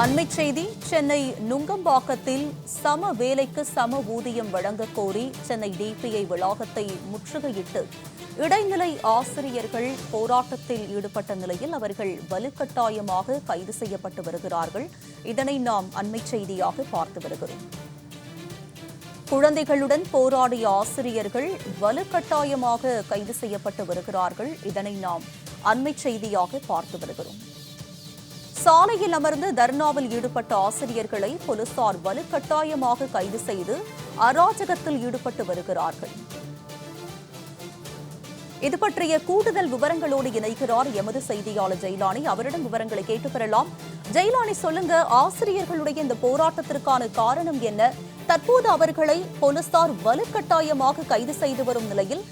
அண்மைச் செய்தி சென்னை நுங்கம்பாக்கத்தில் சம வேலைக்கு சம ஊதியம் வழங்க கோரி சென்னை டிபிஐ வளாகத்தை முற்றுகையிட்டு இடைநிலை ஆசிரியர்கள் போராட்டத்தில் ஈடுபட்ட நிலையில் அவர்கள் வலுக்கட்டாயமாக கைது செய்யப்பட்டு வருகிறார்கள். இதனை நாம் அண்மைச் செய்தியாக பார்த்து வருகிறோம். குழந்தைகளுடன் போராடிய ஆசிரியர்கள் வலுக்கட்டாயமாக கைது செய்யப்பட்டு வருகிறார்கள். இதனை நாம் அண்மைச் செய்தியாக பார்த்து வருகிறோம். சாலையில் அமர்ந்து தர்ணாவில் ஈடுபட்ட ஆசிரியர்களை போலீசார் வலுக்கட்டாயமாக கைது செய்து அராஜகத்தில் ஈடுபட்டு வருகிறார்கள். இது பற்றிய கூடுதல் விவரங்களோடு இணைகிறார் எமது செய்தியாளர் ஜெயலானி. அவரிடம் விவரங்களை கேட்டு பெறலாம். ஜெயலானி சொல்லுங்க ஆசிரியர்களுடைய இந்த போராட்டத்திற்கான காரணம் என்ன? தற்போது அவர்களை போலீசார் வலுக்கட்டாயமாக கைது செய்து வரும் நிலையில்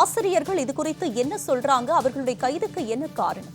ஆசிரியர்கள் இது குறித்து என்ன சொல்றாங்க? அவர்களுடைய கைதுக்கு என்ன காரணம்?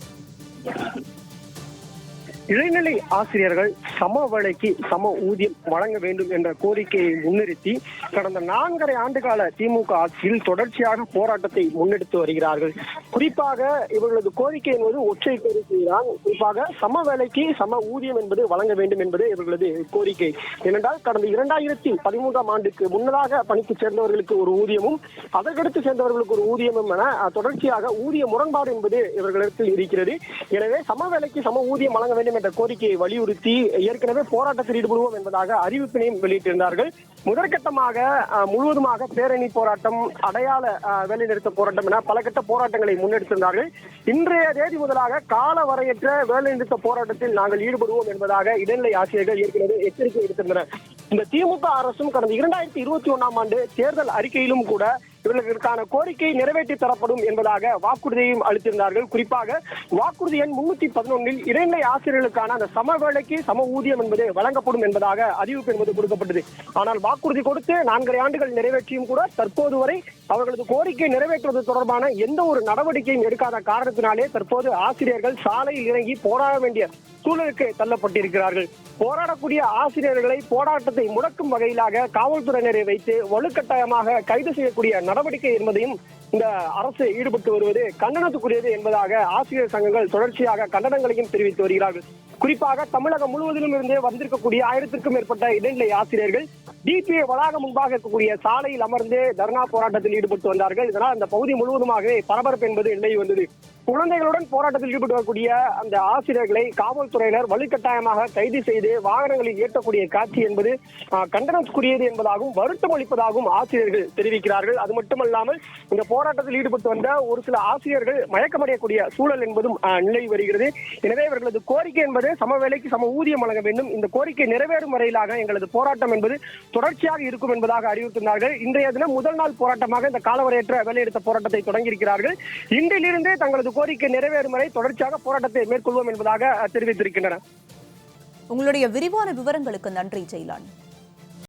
இடைநிலை ஆசிரியர்கள் சம வேலைக்கு சம ஊதியம் வழங்க வேண்டும் என்ற கோரிக்கையை முன்னிறுத்தி கடந்த நான்கரை ஆண்டுகால திமுக ஆட்சியில் தொடர்ச்சியாக போராட்டத்தை முன்னெடுத்து வருகிறார்கள். குறிப்பாக இவர்களது கோரிக்கை என்பது ஒற்றை கோரிக்கைதான் குறிப்பாக சம வேலைக்கு சம ஊதியம் என்பது வழங்க வேண்டும் என்பது இவர்களது கோரிக்கை. ஏனென்றால் கடந்த இரண்டாயிரத்தி பதிமூன்றாம் ஆண்டுக்கு முன்னதாக பணிக்கு சேர்ந்தவர்களுக்கு ஒரு ஊதியமும் அதற்கடுத்து சேர்ந்தவர்களுக்கு ஒரு ஊதியமும் என தொடர்ச்சியாக ஊதிய முரண்பாடு என்பது இவர்களிடத்தில் இருக்கிறது. எனவே சம வேலைக்கு சம ஊதியம் வழங்க வேண்டும் என்ற கோரிக்கையை வலியுறுத்தி ஏற்கனவே போராட்டத்தில் ஈடுபடுவோம் என்பதாக அறிவிப்பினையும் வெளியிட்டிருந்தார்கள். முதற்கட்டமாக முழுவதுமாக பேரணி போராட்டம் அடையாள வேலைநிறுத்த போராட்டம் என பல கட்ட போராட்டங்களை முன்னெடுத்திருந்தார்கள். இன்றைய தேதி முதலாக கால வரையற்ற வேலைநிறுத்த போராட்டத்தில் நாங்கள் ஈடுபடுவோம் என்பதாக இடைநிலை ஆசிரியர்கள் ஏற்கனவே எச்சரிக்கை விடுத்திருந்தனர். இந்த திமுக அரசும் கடந்த இரண்டாயிரத்தி இருபத்தி ஒன்னாம் ஆண்டு தேர்தல் அறிக்கையிலும் கூட இவர்களுக்கான கோரிக்கை நிறைவேற்றி தரப்படும் என்பதாக வாக்குறுதியையும் அளித்திருந்தார்கள். குறிப்பாக வாக்குறுதி எண் முன்னூத்தி பதினொன்னில் இடைநிலை ஆசிரியர்களுக்கான அந்த சம வேலைக்கு சம ஊதியம் என்பது வழங்கப்படும் என்பதாக அறிவிப்பு என்பது கொடுக்கப்பட்டது. ஆனால் வாக்குறுதி கொடுத்து நான்கரை ஆண்டுகள் நிறைவேற்றியும் கூட தற்போது வரை அவர்களது கோரிக்கை நிறைவேற்றுவது தொடர்பான எந்த ஒரு நடவடிக்கையும் எடுக்காத காரணத்தினாலே தற்போது ஆசிரியர்கள் சாலையில் இறங்கி போராட வேண்டிய சூழலுக்கு தள்ளப்பட்டிருக்கிறார்கள். போராடக்கூடிய ஆசிரியர்களை போராட்டத்தை முடக்கும் வகையிலாக காவல்துறையினரை வைத்து வலுக்கட்டாயமாக கைது செய்யக்கூடிய நடவடிக்கை என்பதையும் இந்த அரசு ஈடுபட்டு வருவது கண்டனத்துக்குரியது என்பதாக ஆசிரியர் சங்கங்கள் தொடர்ச்சியாக கண்டனங்களையும் தெரிவித்து வருகிறார்கள். குறிப்பாக தமிழகம் முழுவதிலும் இருந்து வந்திருக்கக்கூடிய ஆயிரத்திற்கும் மேற்பட்ட இடைநிலை ஆசிரியர்கள் டிபிஏ வளாகம் முன்பாக இருக்கக்கூடிய சாலையில் அமர்ந்து தர்ணா போராட்டத்தில் ஈடுபட்டு வந்தார்கள். இதனால் அந்த பகுதி முழுவதுமாகவே பரபரப்பு என்பது நிலை வந்தது. குழந்தைகளுடன் போராட்டத்தில் ஈடுபட்டு வரக்கூடிய அந்த ஆசிரியர்களை காவல்துறையினர் வலுக்கட்டாயமாக கைது செய்து வாகனங்களில் ஏற்றக்கூடிய காட்சி என்பது கண்டனத்துக்குரியது என்பதாகவும் வருத்தம் அளிப்பதாகவும் ஆசிரியர்கள் தெரிவிக்கிறார்கள். அது மட்டுமல்லாமல் இந்த போராட்டத்தில் ஈடுபட்டு வந்த ஒரு சில ஆசிரியர்கள் மயக்கமடையக்கூடிய சூழல் என்பதும் நிலவி வருகிறது. எனவே இவர்களது கோரிக்கை என்பது சம வேலைக்கு சம ஊதியம் வழங்க வேண்டும். இந்த கோரிக்கை நிறைவேறும் வரையிலாக எங்களது போராட்டம் என்பது தொடர்ச்சியாக இருக்கும் என்பதாக அறிவித்திருந்தார்கள் இன்றைய தினம் முதல் நாள் போராட்டமாக இந்த காலவரையற்ற வேலையெடுத்த போராட்டத்தை தொடங்கியிருக்கிறார்கள். இன்றிலிருந்தே தங்களது கோரிக்கை நிறைவேறும் வரை தொடர்ச்சியாக போராட்டத்தை மேற்கொள்வோம் என்பதாக தெரிவித்திருக்கின்றன. தெரிவித்திருக்கின்றனர் உங்களுடைய விரிவான விவரங்களுக்கு நன்றி ஜெயலானி.